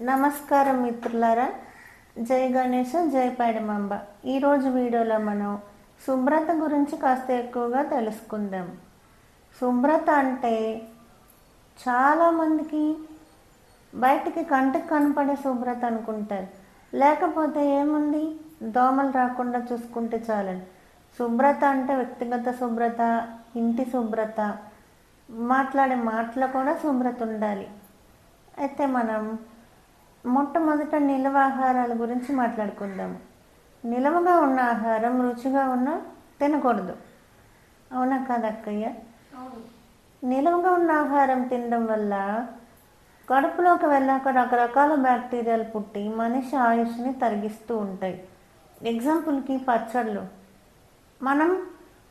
నమస్కారం మిత్రులారా. జై గణేష జై పైడమాంబ. ఈరోజు వీడియోలో మనం శుభ్రత గురించి కాస్త ఎక్కువగా తెలుసుకుందాం. శుభ్రత అంటే చాలామందికి బయటికి కంటికి కనపడే శుభ్రత అనుకుంటారు. లేకపోతే ఏముంది? దోమలు రాకుండా చూసుకుంటే చాలండి శుభ్రత అంటే వ్యక్తిగత శుభ్రత ఇంటి శుభ్రత మాట్లాడే మాటలో కూడా శుభ్రత ఉండాలి. అయితే మనం మొట్టమొదట నిల్వ ఆహారాల గురించి మాట్లాడుకుందాం. నిలవగా ఉన్న ఆహారం రుచిగా ఉన్న తినకూడదు. అవునా కాదక్కయ్య? నిలవగా ఉన్న ఆహారం తినడం వల్ల కడుపులోకి వెళ్ళాక రకరకాల బ్యాక్టీరియాలు పుట్టి మనిషి ఆయుష్ని తరిగిస్తూ ఉంటాయి. ఎగ్జాంపుల్కి పచ్చళ్ళు. మనం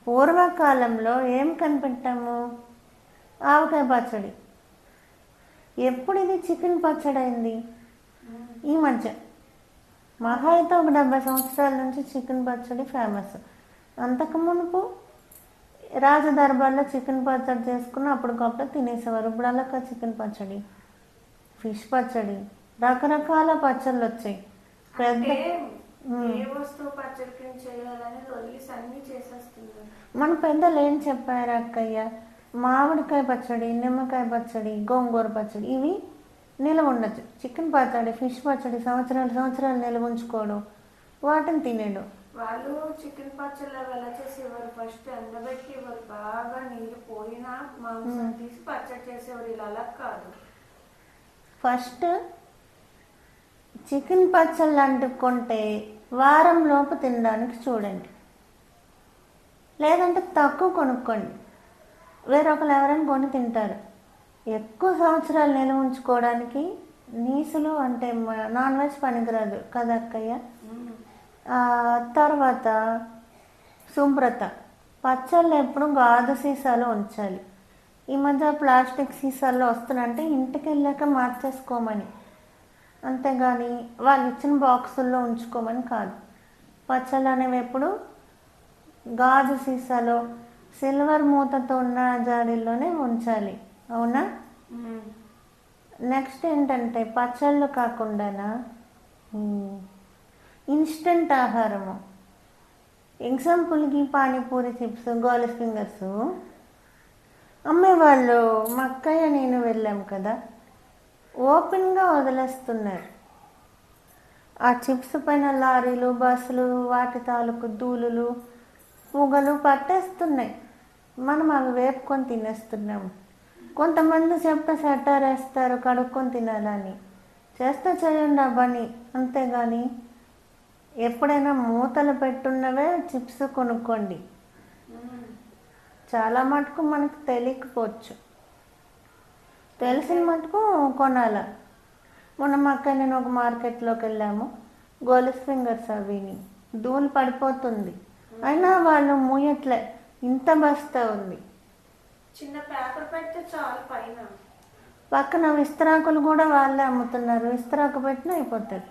పూర్వకాలంలో ఏం కనిపెట్టాము? ఆవకాయ పచ్చడి. ఎప్పుడు ఇది చికెన్ పచ్చడి అయింది ఈ మధ్య మహా అయితే ఒక డెబ్బై సంవత్సరాల నుంచి చికెన్ పచ్చడి ఫేమస్. అంతకు మునుపు రాజదర్బార్లో చికెన్ పచ్చడి చేసుకుని అప్పటికప్పుడు తినేసేవారు. ఇప్పుడు అలా చికెన్ పచ్చడి ఫిష్ పచ్చడి రకరకాల పచ్చళ్ళు వచ్చాయి. పెద్ద మన పెద్దలు ఏం చెప్పారు అక్కయ్య? మామిడికాయ పచ్చడి నిమ్మకాయ పచ్చడి గోంగూర పచ్చడి ఇవి నిల్వ ఉండొచ్చు. చికెన్ పచ్చడి ఫిష్ పచ్చడి సంవత్సరాలు సంవత్సరాలు నిల్వ ఉంచుకోవడం వాటిని తినేయడం వాళ్ళు చికెన్ పచ్చళ్ళు ఎలా చేసేవారు ఫస్ట్ ఎండబెట్టి ఇవ్వరు బాగా నీళ్ళు పోయినా మాంసం తీసి పచ్చడి చేసేవారు. ఇలా అలా కాదు. ఫస్ట్ చికెన్ పచ్చళ్ళు అంటుకుంటే వారం లోపు తినడానికి చూడండి. లేదంటే తక్కువ కొనుక్కోండి. వేరొకరు ఎవరైనా కొని తింటారు. ఎక్కువ సంవత్సరాలు నిల్వ ఉంచుకోవడానికి నీసులు అంటే నాన్ వెజ్ పనికిరాదు కదా అక్కయ్య? తర్వాత శుభ్రత. పచ్చళ్ళు ఎప్పుడు గాజు సీసాలో ఉంచాలి. ఈ మధ్య ప్లాస్టిక్ సీసాల్లో వస్తున్నాయంటే ఇంటికి వెళ్ళాక మార్చేసుకోమని. అంతేగాని వాళ్ళు ఇచ్చిన బాక్సుల్లో ఉంచుకోమని కాదు. పచ్చళ్ళు అనేవి ఎప్పుడు గాజు సీసాలో సిల్వర్ మూతతో ఉన్న జాడీల్లోనే ఉంచాలి. అవునా? నెక్స్ట్ ఏంటంటే పచ్చళ్ళు కాకుండా ఇన్స్టెంట్ ఆహారము. ఎగ్జాంపుల్కి పానీపూరి చిప్స్ గోల్ ఫింగర్స్. అమ్మేవాళ్ళు మా అక్కయ్య నేను వెళ్ళాం కదా. ఓపెన్గా వదిలేస్తున్నారు. ఆ చిప్స్ పైన లారీలు బస్సులు వాటి తాలూకు దూలులు పుగలు పట్టేస్తున్నాయి. మనం అవి వేపుకొని తినేస్తున్నాము కొంతమంది చెప్తే సెట్టార్ వేస్తారు కడుక్కొని తినాలని. చేస్తే చేయండి ఆ పని అంతేగాని ఎప్పుడైనా మూతలు పెట్టున్నవే చిప్స్ కొనుక్కోండి. చాలా మటుకు మనకు తెలియకపోవచ్చు. తెలిసిన మటుకు కొనాల. మొన్న మా అక్క నేను ఒక మార్కెట్లోకి వెళ్ళాము. గోలిస్ ఫింగర్స్ అవిని. ధూళి పడిపోతుంది. అయినా వాళ్ళు మూయట్లే. ఇంత బస్తా ఉంది. చిన్న పేపర్ పెడితే చాలు పైన. పక్కన విస్తరాకులు కూడా వాళ్ళే అమ్ముతున్నారు. విస్తరాకు పెట్టిన అయిపోతుంది.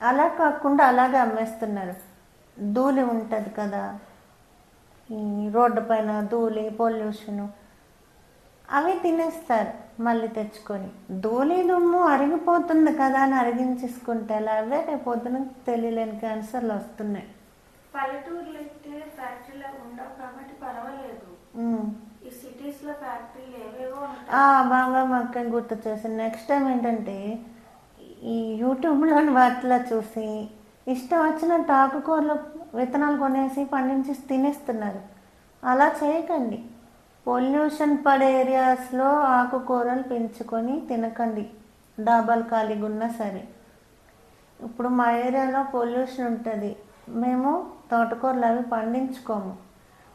అలా కాకుండా అలాగే అమ్మేస్తున్నారు. ధూళి ఉంటుంది కదా. ఈ రోడ్డు పైన ధూళి పొల్యూషను అవి తినేస్తారు మళ్ళీ తెచ్చుకొని. ధూళి దుమ్ము అరిగిపోతుంది కదా అని అరిగించేసుకుంటే అలా అవే రేపు పొద్దున తెలియలేని క్యాన్సర్లు వస్తున్నాయి. పల్లెటూర్లు అయితే ఫ్యాక్టరీలు ఉండవు కాబట్టి పర్వాలేదు ఉమ్. ఈ సిటీస్లో ఫ్యాక్టరీలు ఏవేవో ఉంటాయి ఆ, బాగా మా అక్కని గుర్తు చేసింది. నెక్స్ట్ టైం ఏంటంటే ఈ యూట్యూబ్లోని వాటిలో చూసి ఇష్టం వచ్చిన ఆకుకూరలు విత్తనాలు కొనేసి పండించి తినేస్తున్నారు. అలా చేయకండి. పొల్యూషన్ పడే ఏరియాస్లో ఆకుకూరలు పెంచుకొని తినకండి. డాబాలు ఖాళీగా ఉన్నా సరే. ఇప్పుడు మా ఏరియాలో పొల్యూషన్ ఉంటుంది. మేము తోటకూరలు అవి పండించుకోము.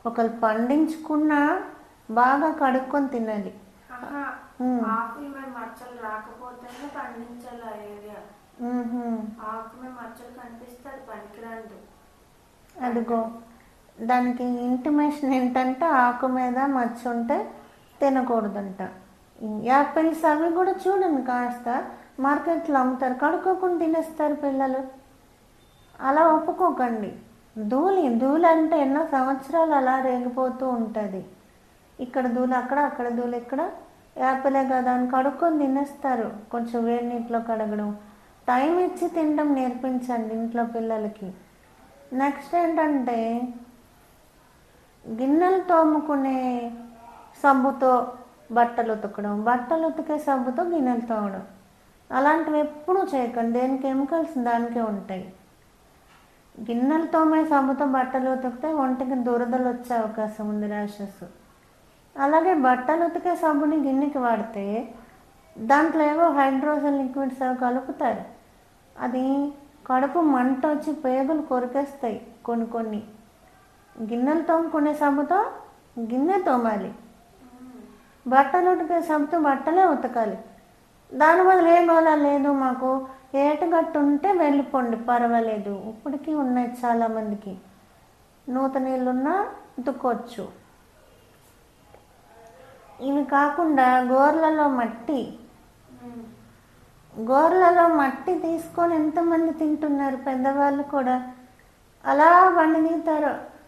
ఒకళ్ళు పండించుకున్నా బాగా కడుక్కొని తినాలి ఆకులు మేము. మచ్చలు రాకపోతేనే పండించాలి ఆ ఏరియా. మ్మ్హ్మ్. ఆకు మేము మచ్చలు కనిపిస్తే అది పనికిరాదు. అదిగో దానికి ఇంటిమేషన్ ఏంటంటే ఆకు మీద మచ్చ ఉంటే తినకూడదంట యాపిల్స్ అవి కూడా చూడండి కాస్త మార్కెట్లో అమ్ముతారు కడుక్కోకుండా తినేస్తారు పిల్లలు. అలా ఒప్పుకోకండి. ధూళి ధూళి అంటే ఎన్నో సంవత్సరాలు అలా రేగిపోతూ ఉంటుంది. ఇక్కడ ధూళి అక్కడ అక్కడ ధూళి ఇక్కడ యాపిలే కదా అని కడుక్కొని తినేస్తారు. కొంచెం వేడి నీటిలో కడగడం. టైం ఇచ్చి తినడం నేర్పించండి ఇంట్లో పిల్లలకి. నెక్స్ట్ ఏంటంటే గిన్నెలు తోముకునే సబ్బుతో బట్టలు ఉతకడం. బట్టలు ఉతికే సబ్బుతో గిన్నెలు తోమడం. అలాంటివి ఎప్పుడూ చేయకండి. దేని కెమికల్స్ దానికే ఉంటాయి. గిన్నెలు తోమే సబ్బుతో బట్టలు ఉతికితే ఒంటికి దురదలు వచ్చే అవకాశం ఉంది ర్యాషెస్. అలాగే బట్టలు ఉతికే సబ్బుని గిన్నెకి వాడితే దాంట్లో ఏవో హైడ్రోజన్ లిక్విడ్స్ అవి కలుపుతారు. అది కడుపు మంట వచ్చి పేగులు కొరికేస్తాయి కొన్ని కొన్ని. గిన్నెలు తోముకునే సబ్బుతో గిన్నె తోమాలి. బట్టలు ఉతికే సబ్బుతో బట్టలే ఉతకాలి. దాని బదులు ఏ గోళ లేదు మాకు. ఏటగట్టు ఉంటే వెళ్ళిపోండి పర్వాలేదు. ఇప్పటికీ ఉన్నాయి చాలామందికి. నూత నీళ్ళున్నా ఉతుక్కోవచ్చు. ఇవి కాకుండా గోర్లలో మట్టి. గోర్లలో మట్టి తీసుకొని ఎంతమంది తింటున్నారు పెద్దవాళ్ళు కూడా? అలా బండి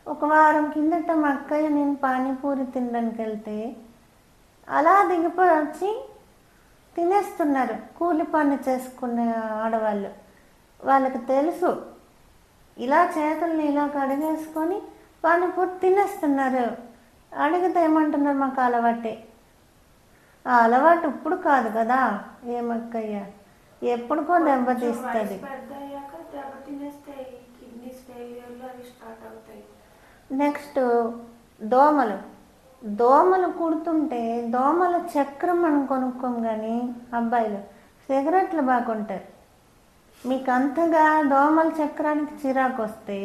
ఒక వారం కిందట మా అక్కయ్య నేను పానీపూరి తినడానికి వెళ్తే అలా దిగిపోయి వచ్చి తినేస్తున్నారు. కూలి పని చేసుకునే ఆడవాళ్ళు. వాళ్ళకి తెలుసు. ఇలా చేతుల్ని ఇలా కడిగేసుకొని పానీపూరి తినేస్తున్నారు. అడిగితే ఏమంటున్నారు మాకు అలవాటే. ఆ అలవాటు ఇప్పుడు కాదు కదా ఏమక్కయ్య? ఎప్పుడుకో దెబ్బతీస్తుంది నెక్స్ట్ దోమలు. దోమలు కుడుతుంటే దోమల చక్రం మనం కొనుక్కోం కానీ అబ్బాయిలు సిగరెట్లు బాగుంటారు మీకు అంతగా దోమల చక్రానికి చిరాకు వస్తే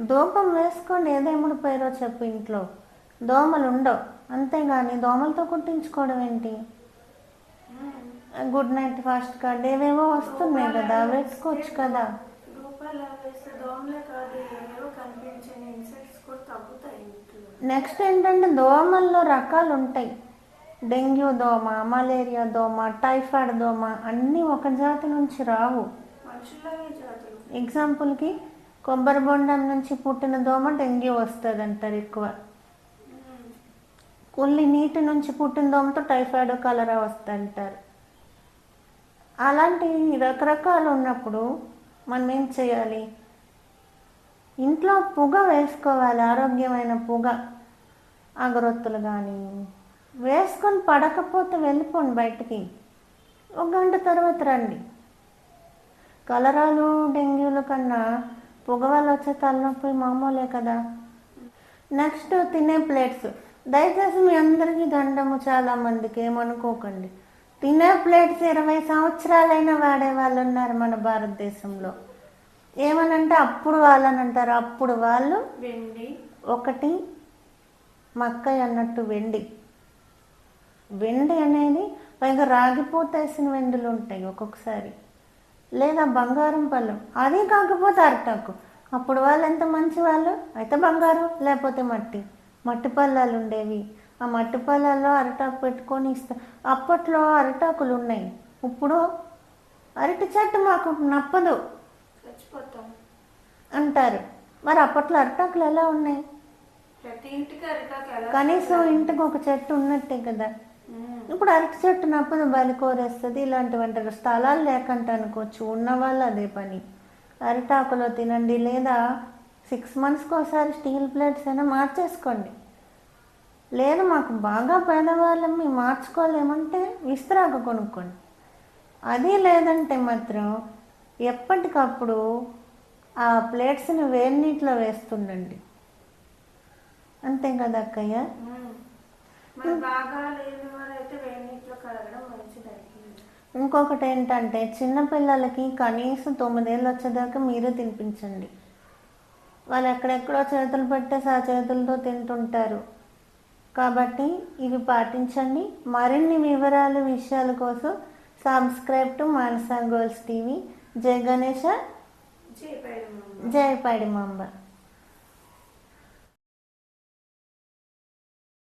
ధూపం వేసుకోండి ఏదేముడు పేరో చెప్పు ఇంట్లో. దోమలు ఉండవు అంతేగాని దోమలతో కుట్టించుకోవడం ఏంటి? Good night fast card. ఏవేవో వస్తున్నాయి కదా వేసుకోవచ్చు కదా. నెక్స్ట్ ఏంటంటే దోమల్లో రకాలు ఉంటాయి డెంగ్యూ దోమ మలేరియా దోమ టైఫాయిడ్ దోమ అన్నీ ఒక జాతి నుంచి రావు. ఎగ్జాంపుల్కి కొబ్బరి బొండం నుంచి పుట్టిన దోమ డెంగ్యూ వస్తుంది అంటారు ఎక్కువ. కొల్లి నీటి నుంచి పుట్టిన దోమతో టైఫాయిడ్ కలరా వస్తుంటారు. అలాంటి రకరకాలు ఉన్నప్పుడు మనం ఏం చేయాలి? ఇంట్లో పొగ వేసుకోవాలి ఆరోగ్యమైన పొగ. అగరొత్తులు కానీ వేసుకొని పడకపోతే వెళ్ళిపోండి బయటికి. ఒక గంట తర్వాత రండి. కలరాలు డెంగ్యూలు కన్నా పొగ వల్ల వచ్చే తలనొప్పి మామూలే కదా. నెక్స్ట్ తినే ప్లేట్స్. దయచేసి మీ అందరికీ దండము చాలా మందికి ఏమనుకోకండి. తినే ప్లేట్స్ ఇరవై సంవత్సరాలైనా వాడే వాళ్ళు ఉన్నారు మన భారతదేశంలో. ఏమనంటే అప్పుడు వాళ్ళని అంటారు అప్పుడు వాళ్ళు వెండి. ఒకటి మక్కయ్య అన్నట్టు వెండి. వెండి అనేది పైగా రాగిపోతేసిన వెండులు ఉంటాయి ఒక్కొక్కసారి. లేదా బంగారం పళ్ళం. అది కాకపోతే అరటాకు. అప్పుడు వాళ్ళు ఎంత మంచి వాళ్ళు అయితే బంగారం లేకపోతే మట్టి. మట్టి పళ్ళాలు ఉండేవి ఆ మట్టి పళ్ళాల్లో అరటాకు పెట్టుకొని ఇస్తా అప్పట్లో అరటాకులు ఉన్నాయి ఇప్పుడు అరటి చెట్టు మాకు నప్పదు. చచ్చిపోతాం. అంటారు. మరి అప్పట్లో అరటాకులు ఎలా ఉన్నాయి? ప్రతి ఇంటికి అరిటాకు ఎలా కనీసం ఇంటికి ఒక చెట్టు ఉన్నట్టే కదా. ఇప్పుడు అరటి చెట్టు నప్పదు బలి కోరేస్తుంది ఇలాంటివి అంటారు స్థలాలు లేకంటే అనుకోవచ్చు. ఉన్న వాళ్ళు అదే పని. అరిటాకులో తినండి లేదా సిక్స్ మంత్స్కి ఒకసారి స్టీల్ ప్లేట్స్ అయినా మార్చేసుకోండి. లేదు మాకు బాగా పేదవాళ్ళం మేము మార్చుకోలేమంటే విస్తరాకు కొనుక్కోండి. అది లేదంటే మాత్రం ఎప్పటికప్పుడు ఆ ప్లేట్స్ని వేడి నీటిలో వేస్తుండండి. అంతే కదా అక్కయ్య? ఇంకొకటి ఏంటంటే చిన్నపిల్లలకి కనీసం తొమ్మిదేళ్ళు వచ్చేదాకా మీరే తినిపించండి. వాళ్ళు ఎక్కడెక్కడో చేతులు పెట్టేసి ఆ చేతులతో తింటుంటారు. కాబట్టి ఇవి పాటించండి. మరిన్ని వివరాలు విషయాల కోసం subscribe to Manasa girls TV జై గణేష. జై పైడి మాంబ